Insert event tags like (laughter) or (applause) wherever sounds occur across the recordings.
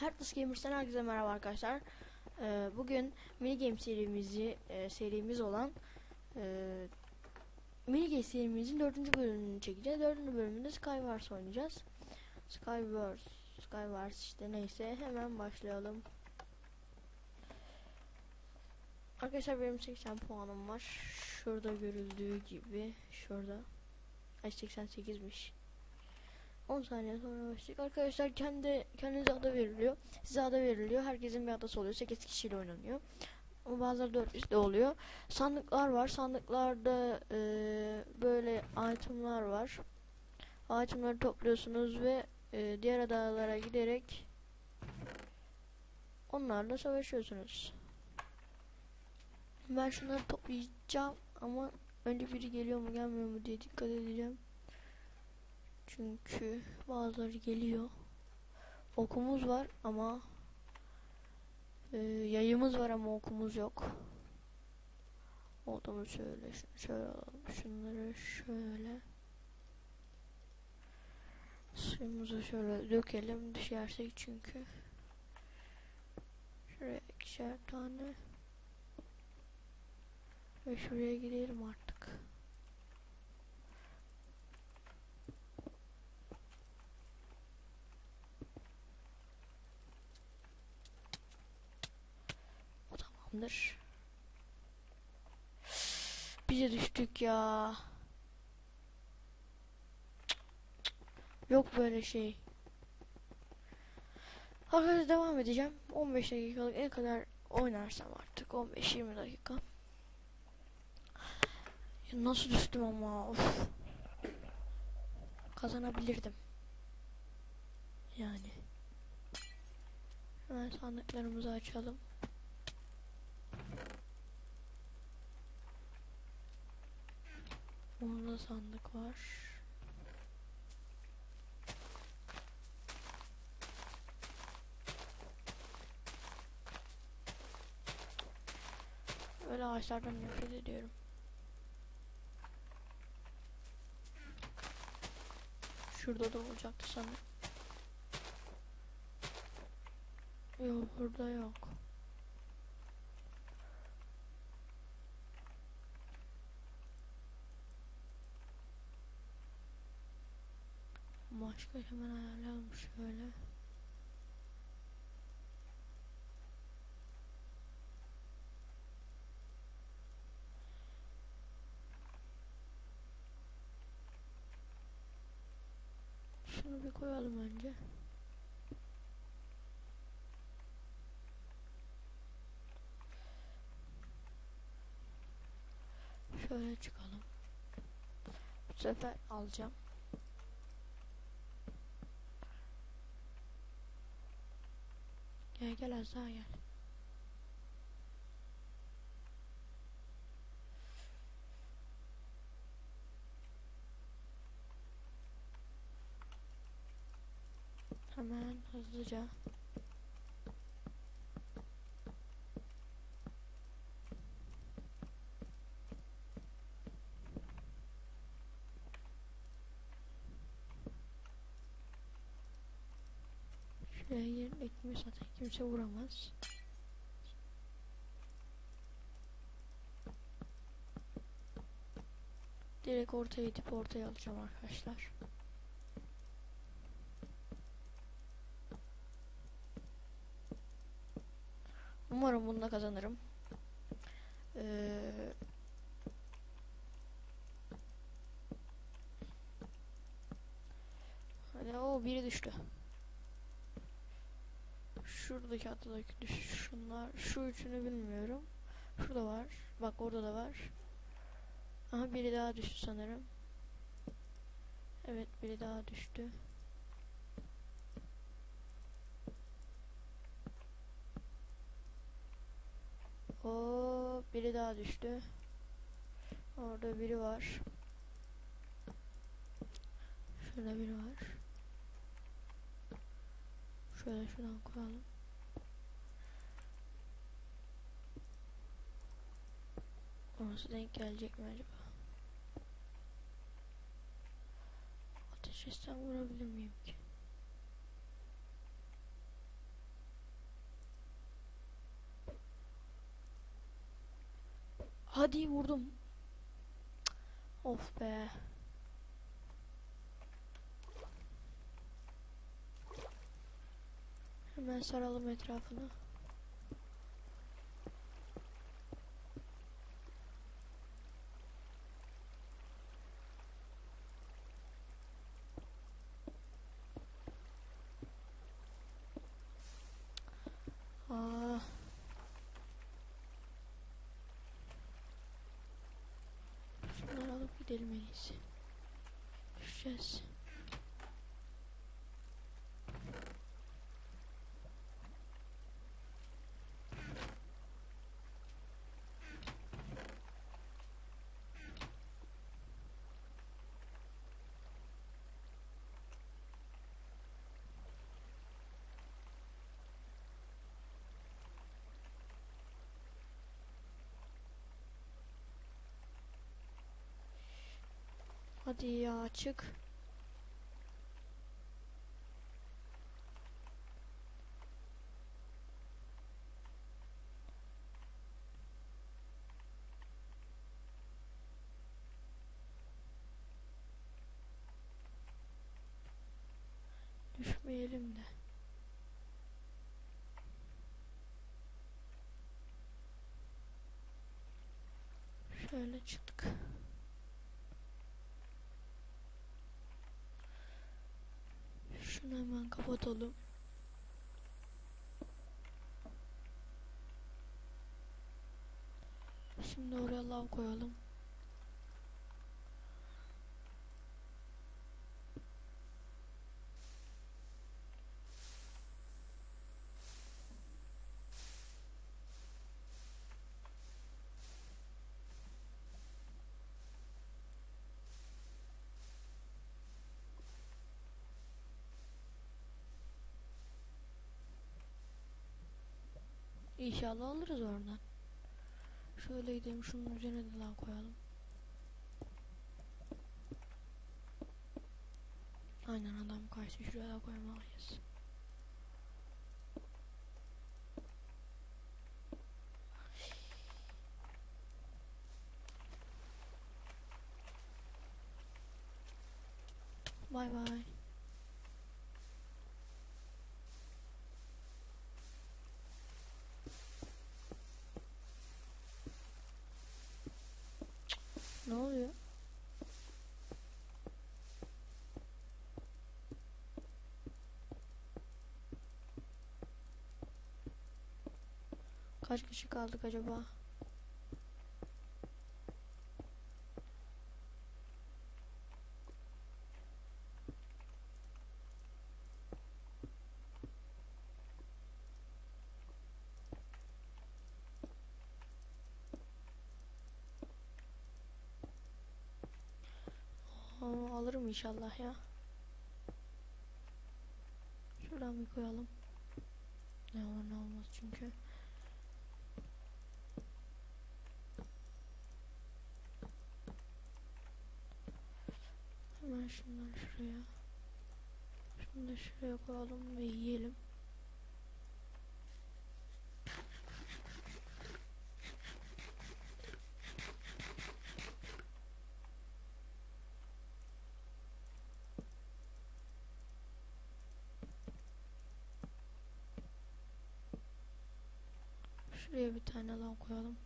Heartless Gamers'ten herkese merhaba arkadaşlar. Ee, bugün mini game serimizi e, serimiz olan e, mini game serimizin dördüncü bölümünü çekeceğiz. Dördüncü bölümünde Skywars oynayacağız. Skywars, Skywars işte neyse hemen başlayalım. Arkadaşlar benim 80 puanım var. Şurada görüldüğü gibi şurada. Ay 88'miş. 10 saniye sonra başlayacak. Arkadaşlar kendi kendinize ada veriliyor. Size ada veriliyor. Herkesin bir adası oluyor. 8 kişiyle oynanıyor. Ama bazıları 4 de oluyor. Sandıklar var. Sandıklarda eee, böyle itemlar var. Itemları topluyorsunuz ve eee, diğer adalara giderek onlarla savaşıyorsunuz. Ben şunları toplayacağım ama önce biri geliyor mu gelmiyor mu diye dikkat edeceğim. Çünkü bazıları geliyor. Okumuz var ama e, yayımız var ama okumuz yok. Olduğunu şöyle, şöyle alalım. Şunları şöyle. Suyumuzu şöyle dökelim düşersek çünkü. Şuraya ikişer tane. Ve şuraya gidelim artık. Tamamdır. Bize düştük ya. Yok böyle şey. Arkadaşlar devam edeceğim. 15 dakikalık ne kadar oynarsam artık 15-20 dakika. Nasıl düştüm ama of. Kazanabilirdim. Yani. Hemen sandıklarımızı açalım. Onda sandık var. Öyle ağaçlardan nefret ediyorum. Şurada da olacaktı sanırım. Yok burada yok. Başka hemen ayarlayalım şöyle. Şunu bir koyalım önce. Şöyle çıkalım. Bu sefer alacağım. Gel gel az daha gel. Hemen hızlıca. Şuraya yerlik mi zaten kimse vuramaz. Direkt ortaya gidip ortaya alacağım arkadaşlar. Umarım bunda kazanırım. Ee, hadi o biri düştü. Şuradaki atladaki düş şunlar şu üçünü bilmiyorum. Şurada var. Bak orada da var. Aha biri daha düştü sanırım. Evet biri daha düştü. Biri daha düştü. Orada biri var. Şurada biri var. Şöyle şuradan koyalım. Orası denk gelecek mi acaba? Ateş etsem vurabilir miyim ki? Hadi vurdum. Of be. Hemen saralım etrafını. Aa. Şunları alıp gidelim en. Düşeceğiz. Hadi ya çık. Düşmeyelim de. Şöyle çıktık. Şunu hemen kapatalım. Şimdi oraya lav koyalım. İnşallah alırız oradan. Şöyle gidelim şunun üzerine de lav koyalım. Aynen adam kaçtı şuraya koymalıyız. Bay bay. Ne oluyor? Kaç kişi kaldık acaba? Aa, alırım inşallah ya. Şuradan bir koyalım. Ne olur ne olmaz çünkü. Hemen şunları şuraya. Şunu da şuraya koyalım ve yiyelim. Şuraya bir tane lan koyalım.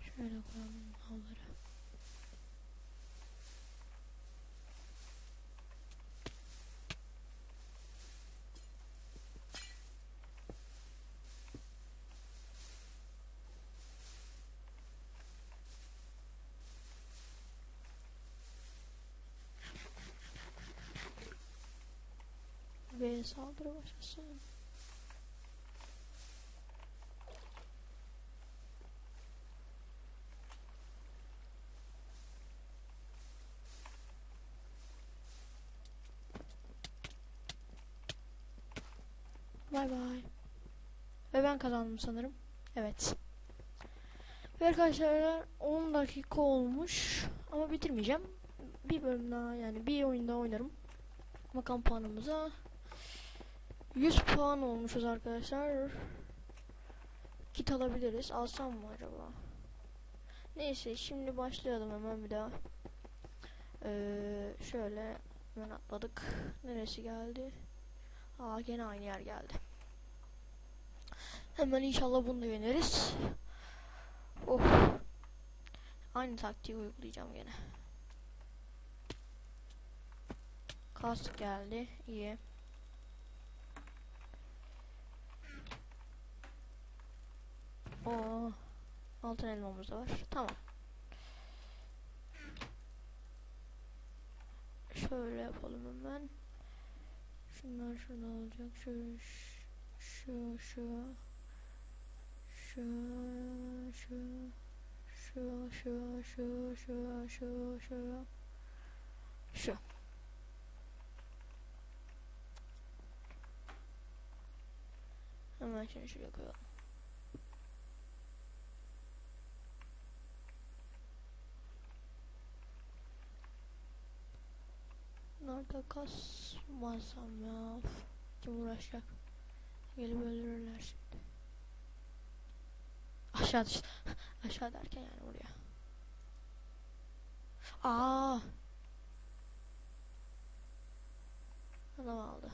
Şöyle koyalım Ve saldırı başlasın. Bay Bay. Ve ben kazandım sanırım. Evet. Ve arkadaşlar 10 dakika olmuş. Ama bitirmeyeceğim. Bir bölüm daha yani bir oyun daha oynarım. Bakalım puanımıza. 100 puan olmuşuz arkadaşlar. Kit alabiliriz. Alsam mı acaba? Neyse şimdi başlayalım hemen bir daha. Ee, şöyle hemen atladık. Neresi geldi? Aa gene aynı yer geldi. Hemen inşallah bunu da yeneriz. Of. Aynı taktiği uygulayacağım gene. Kask geldi. İyi. Oo. Altın elmamız da var. Tamam. Şöyle yapalım hemen. Şunlar şurada olacak. Şu şu şu şu şu şu şu şu şu şu şu şu Hemen şunu şuraya koyalım. Nerede kasmasam ya? Of, Kim uğraşacak? Gelip öldürürler şimdi. Aşağı düştü. (laughs) Aşağı derken yani oraya. Aa. Adam aldı.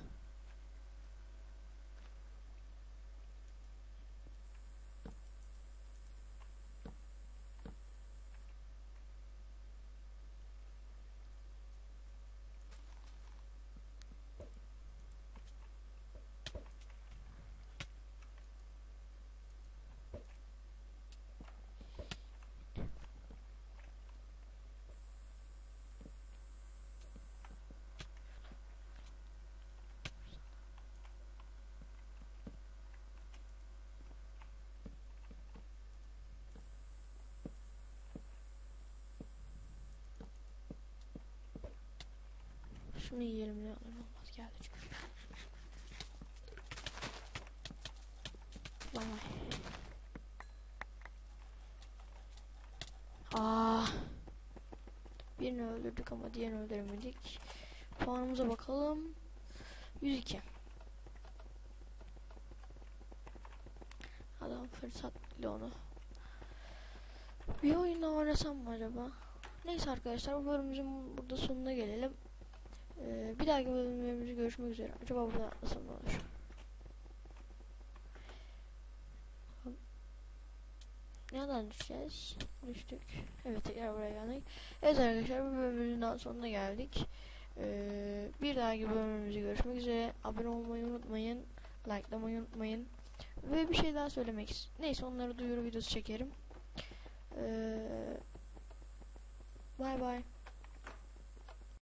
Şunu yiyelim ne olur olmaz geldi çünkü. Vay. Aa. Birini öldürdük ama diğerini öldüremedik. Puanımıza bakalım. 102. Adam fırsat bile onu. Bir oyun daha oynasam mı acaba? Neyse arkadaşlar bu bölümümüzün burada sonuna gelelim. Ee, bir dahaki bölümlerimizde görüşmek üzere. Acaba burada nasıl olur? Nereden düşeceğiz? Düştük. Evet tekrar buraya geldik. Evet arkadaşlar bu bölümümüzün daha sonuna geldik. Ee, bir dahaki bölümümüzde görüşmek üzere. Abone olmayı unutmayın. Likelamayı unutmayın. Ve bir şey daha söylemek ist- Neyse onları duyuru videosu çekerim. Ee, bye bye.